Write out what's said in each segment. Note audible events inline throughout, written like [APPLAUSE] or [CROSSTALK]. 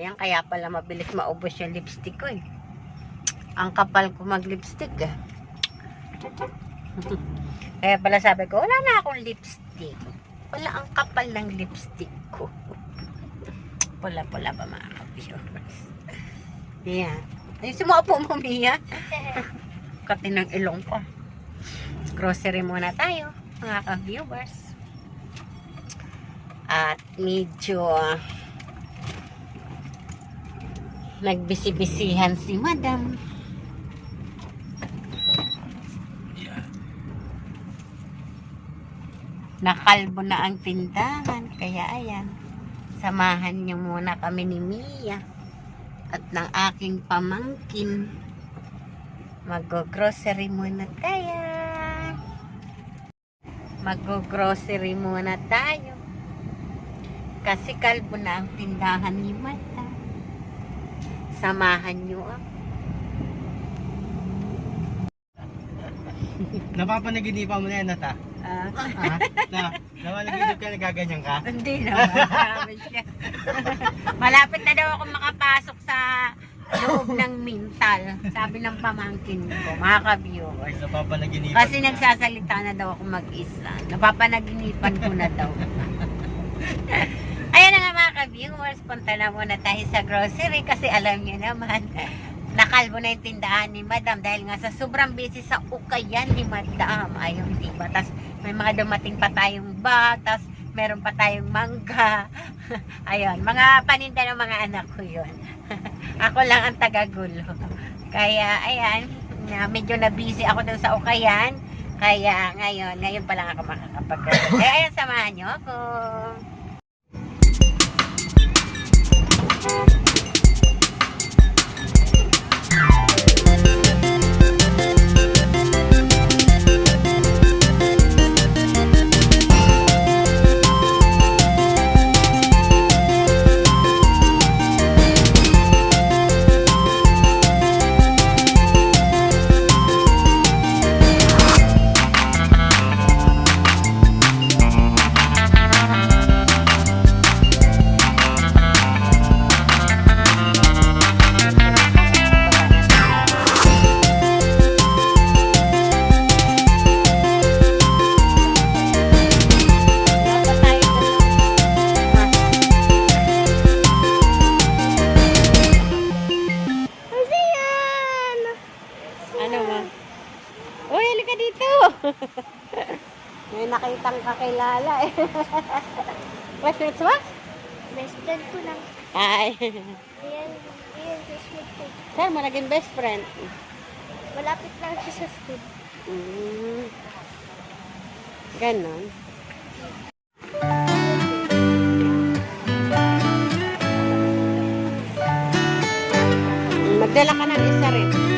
Ayan, kaya pala mabilis maubos yung lipstick ko eh. Ang kapal ko mag-lipstick eh. [LAUGHS] kaya pala sabi ko, wala na akong lipstick. Wala ang kapal ng lipstick ko. [LAUGHS] Pula-pula pa mga ka-viewers. Ayan. Ay, sumupo mo, Mia. [LAUGHS] Kati ng ilong ko. Grocery muna tayo, mga ka-viewers. At medyo ah, nagbisi-bisihan si madam. Nakalbo na ang tindahan. Kaya ayan, samahan niyo muna kami ni Mia at ng aking pamangkin. Mag-grocery muna tayo. Mag-grocery muna tayo. Kasi kalbo na ang tindahan ni Mata. Samahan niyo ako. [LAUGHS] Napapanaginipan mo na yan, Nata. Ah, Ha? Na, napanaginip ka, nagaganyan ka? hindi naman. [LAUGHS] Malapit na daw ako makapasok sa loob ng mental. Sabi ng pamangkin ko, mga ka-viewers. Napapanaginipan. Kasi nagsasalita na daw ako mag-isa. Napapanaginipan ko na daw. [LAUGHS] Ka-viewers, punta na muna tayo sa grocery kasi alam niyo naman, nakalbo na yung tindahan ni Madam dahil nga sa sobrang busy sa ukayan ni Madam. Ayun, di ba? Tas may mga dumating pa tayong batas, meron pa tayong mangga. [LAUGHS] Ayun, mga paninda ng mga anak ko yun. [LAUGHS] ako lang ang tagagulo. Kaya, ayan, na medyo na busy ako dun sa ukayan. Kaya ngayon, ngayon pa lang ako makakapag Kaya ayan, samahan niyo ako. Wala [LAUGHS] May nakitang kakilala eh. [LAUGHS] Next what? Best friend ko lang. Ay. Ayan, ayan, best friend ko. Saan mo naging best friend? Malapit lang siya sa school. Mm. Ganon. Magdala ka ng isa rin.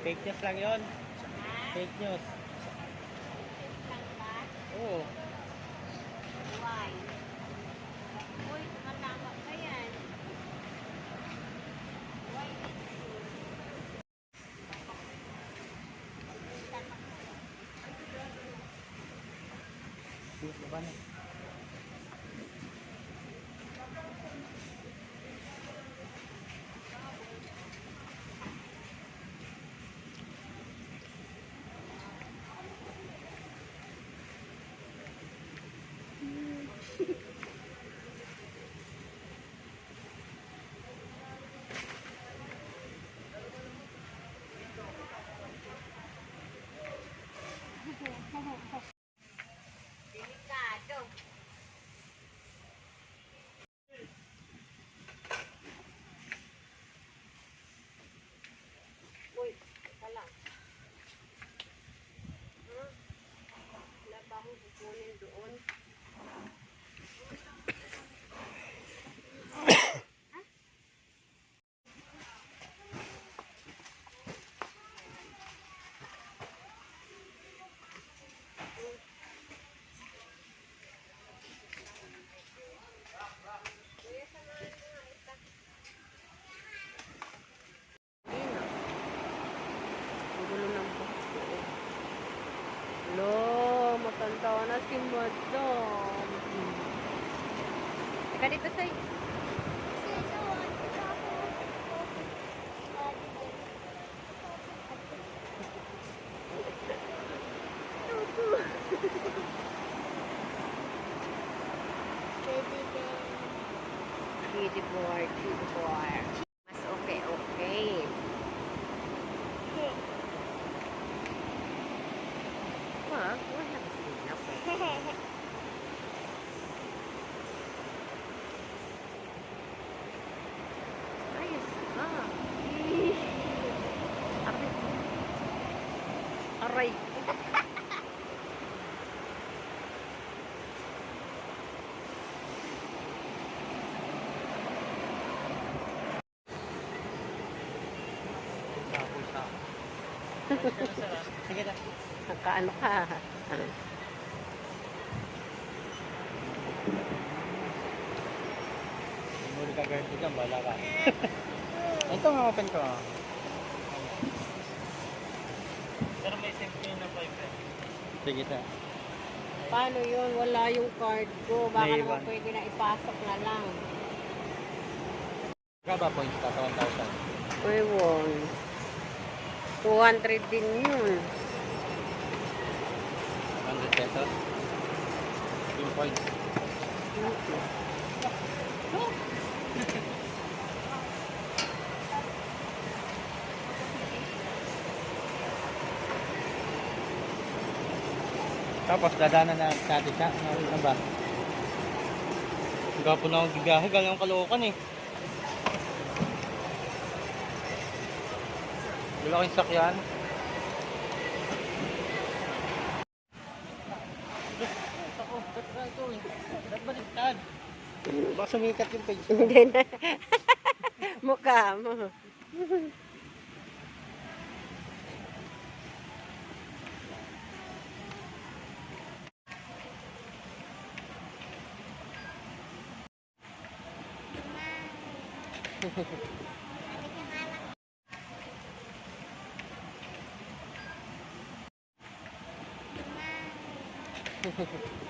Fake news lang yun. Fake news. Lang ba? Oo. Why? Uy, matama ka yan. Why is Diba na? गाड़ी तो सही Kitty board, kitty Aray. Sige na. Nakaano ka. Muli ka girl dyan, bala ka. [LAUGHS] Ito nga open ko. ah. Pero may safety yun ng 5 Sige sa. Paano yun? Wala yung card ko. Baka May naman pwede na ipasok na lang. Ka ba points ka sa 1,000? Uy, won. 200 din yun. 100 pesos? Yung points. Tapos dadaanan na natin siya. Ano ba? Gapo na akong gigahe. Galing akong kalookan eh. Wala akong sakyan. Ako, tatra ito eh. Ba't baliktad? Baka sumikat yung page. Hindi na. [LAUGHS] Mukha mo. [LAUGHS] Ha. [LAUGHS] [LAUGHS]